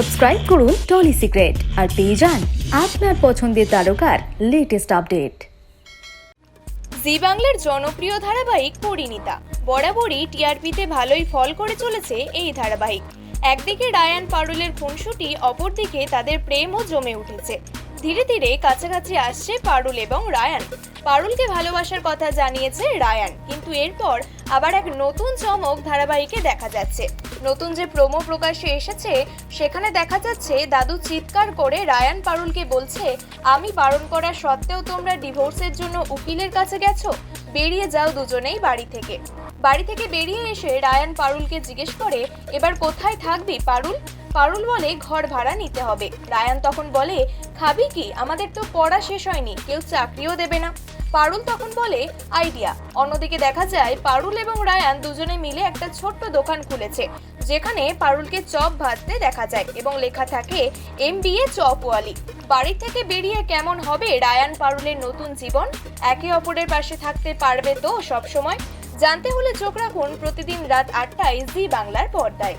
Subscribe করুন trolley secret আর পেয়ে যান আপনার পছন্দের তারকার লেটেস্ট আপডেট জি বাংলার জনপ্রিয় ধারাবাহিক পরিণীতা। বরাবরই টিআরপিতে ভালোই ফল করে চলেছে এই ধারাবাহিক। একদিকে রায়ান পারুলের খুনসুটি, অপরদিকে তাদের প্রেমও জমে উঠেছে। ধীরে ধীরে কাছাকাছি আসছে পারুল এবং রায়ান। পারুলকে ভালোবাসার কথা জানিয়েছে রায়ান, কিন্তু এরপর আবার এক নতুন চমক ধারাবাহিকে দেখা যাচ্ছে। নতুন যে প্রোমো প্রকাশে এসেছে, সেখানে দেখা যাচ্ছে দাদু চিৎকার করে রায়ান পারুলকে বলছে, আমি বারণ করা সত্ত্বেও তোমরা ডিভোর্সের জন্য উকিলের কাছে গেছো? বেরিয়ে যাও দুজনেই বাড়ি থেকে। বাড়ি থেকে বেরিয়ে এসে রায়ান পারুলকে জিজ্ঞেস করে, এবার কোথায় থাকবি পারুল? পারুল বলে ঘর ভাড়া নিতে হবে। রায়ান তখন বলে, খাবি কি? আমাদের তো পড়া শেষ হয়নি, কেউ চাকরিও দেবে না। পারুল তখন বলে, আইডিয়া। অন্যদিকে দেখা যায়, পারুল এবং রায়ান দুজনে মিলে একটা ছোট্ট দোকান খুলেছে, যেখানে পারুলকে চপ ভাজতে দেখা যায় এবং লেখা থাকে এম বি এ চপওয়ালি বাড়ি থেকে বেরিয়ে কেমন হবে রায়ান পারুলের নতুন জীবন? একে অপরের পাশে থাকতে পারবে তো সব সময় জানতে হলে চোখ রাখুন, প্রতিদিন রাত আটটায় জি বাংলার পর্দায়।